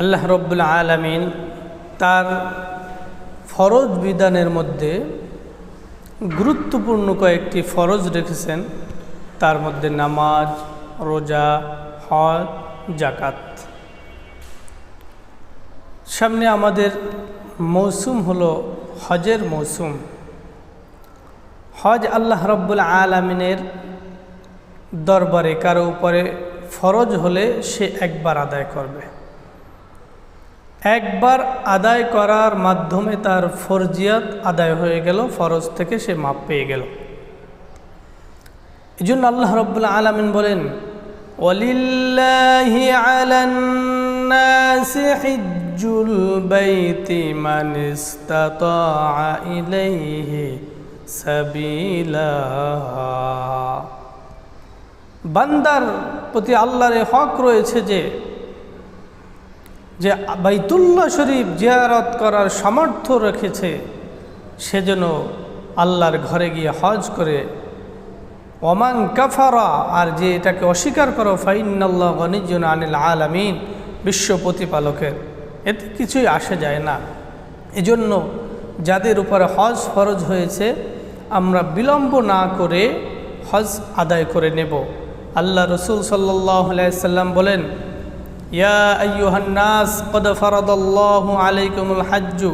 আল্লাহ রব্বুল আলমিন তার ফরজ বিধানের মধ্যে গুরুত্বপূর্ণ কয়েকটি ফরজ রেখেছেন। তার মধ্যে নামাজ, রোজা, হজ জাকাত সামনে আমাদের মৌসুম হলো হজের মৌসুম। হজ আল্লাহ রব্বুল আলমিনের দরবারে কারও উপরে ফরজ হলে সে একবার আদায় করবে। একবার আদায় করার মাধ্যমে তার ফরজিয়াত আদায় হয়ে গেল, ফরজ থেকে সে মাপ পেয়ে গেল। এই জন্য আল্লাহ রব্বুল্লা আলমিন বলেন বান্দার প্রতি আল্লাহর হক রয়েছে যে যে বাইতুল্লাহ শরীফ জিয়ারত করার সামর্থ্য রেখেছে সেজন্য আল্লাহর ঘরে গিয়ে হজ করে। ওমান কাফারা, আর যে এটাকে অস্বীকার করো ফাইনাল্লাহ গনিজন আনিল আলামিন, বিশ্ব প্রতিপালকের। এতে কিছুই আসে যায় না। এজন্য যাদের উপরে হজ ফরজ হয়েছে, আমরা বিলম্ব না করে হজ আদায় করে নেব। আল্লাহ রসুল সাল্লাহ সাল্লাম বলেন ইয়া আইয়ুহান্নাস, কদ ফরদল্লাহু আলাইকুমুল হাজ্জু,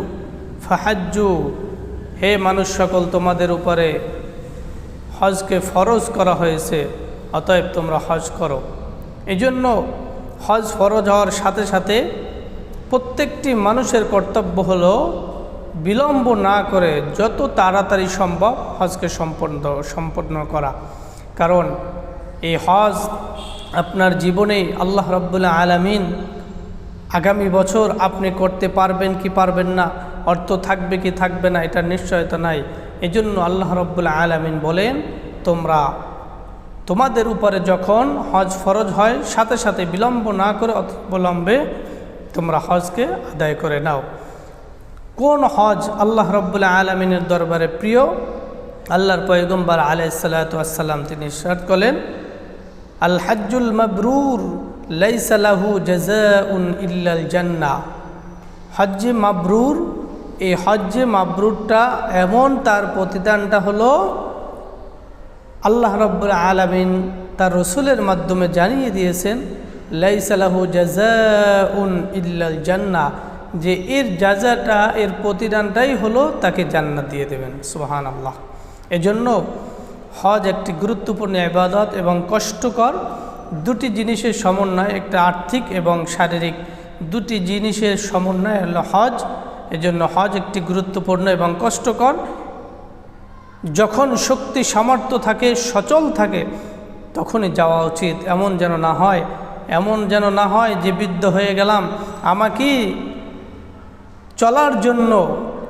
ফাহাজ্জু, হে মানুষ সকল তোমাদের উপরে হজকে ফরজ করা হয়েছে, অতএব তোমরা হজ করো। এই জন্য হজ ফরজ হওয়ার সাথে সাথে প্রত্যেকটি মানুষের কর্তব্য হলো বিলম্ব না করে যত তাড়াতাড়ি সম্ভব হজকে সম্পন্ন সম্পন্ন করা। কারণ এই হজ আপনার জীবনে আল্লাহ রব্বুল্লাহ আলামিন আগামী বছর আপনি করতে পারবেন কি পারবেন না, অর্থ থাকবে কি থাকবে না, এটার নিশ্চয়তা নাই। এজন্য আল্লাহ রব্বুল্লাহ আলামিন বলেন, তোমরা তোমাদের উপরে যখন হজ ফরজ হয়, সাথে সাথে বিলম্ব না করে অবলম্বে তোমরা হজকে আদায় করে নাও। কোন হজ আল্লাহ রব্বুল্লাহ আলমিনের দরবারে প্রিয়? আল্লাহর পয়গম্বর আলাইসাল্লাতাম তিনি ইসাদ করলেন আল হাজ্জুল মবরুর লাইসালাহু জাজাউন ইল্লাল জান্না হজ্জে মাবরুর, এই হজ্জে মাবরুরটা এমন তার প্রতিদানটা হলো, আল্লাহ রব্বুল আলমিন তার রসুলের মাধ্যমে জানিয়ে দিয়েছেন লাইসালাহু জাজাউন ইল্লাল জান্না যে এর যাজাটা এর প্রতিদানটাই হলো তাকে জান্নাত দিয়ে দেবেন। সুহান আল্লাহ এজন্য হজ একটি গুরুত্বপূর্ণ ইবাদত এবং কষ্টকর দুটি জিনিসের সমন্বয়, একটা আর্থিক এবং শারীরিক। দুটি জিনিসের সমন্বয় হলো হজ, এজন্য হজ একটি গুরুত্বপূর্ণ এবং কষ্টকর। যখন শক্তি, সামর্থ্য থাকে, সচল থাকে, তখনই যাওয়া উচিত। এমন যেন না হয়, এমন যেন না হয় যে বৃদ্ধ হয়ে গেলাম, আমাকে চলার জন্য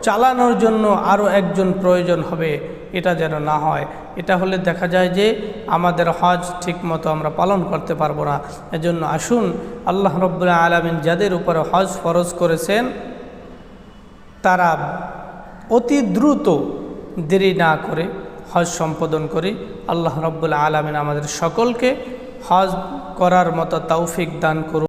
চালানোর জন্য আরও একজন প্রয়োজন হবে, এটা যেন না হয়। এটা হলে দেখা যায় যে আমাদের হজ ঠিকমতো আমরা পালন করতে পারব না। এজন্য আসুন, আল্লাহ রব্বুল্লাহ আলমিন যাদের উপরে হজ ফরজ করেছেন, তারা অতি দ্রুত দেরি না করে হজ সম্পাদন করি আল্লাহ রব্বুল্লাহ আলমিন আমাদের সকলকে হজ করার মতো তৌফিক দান করুন।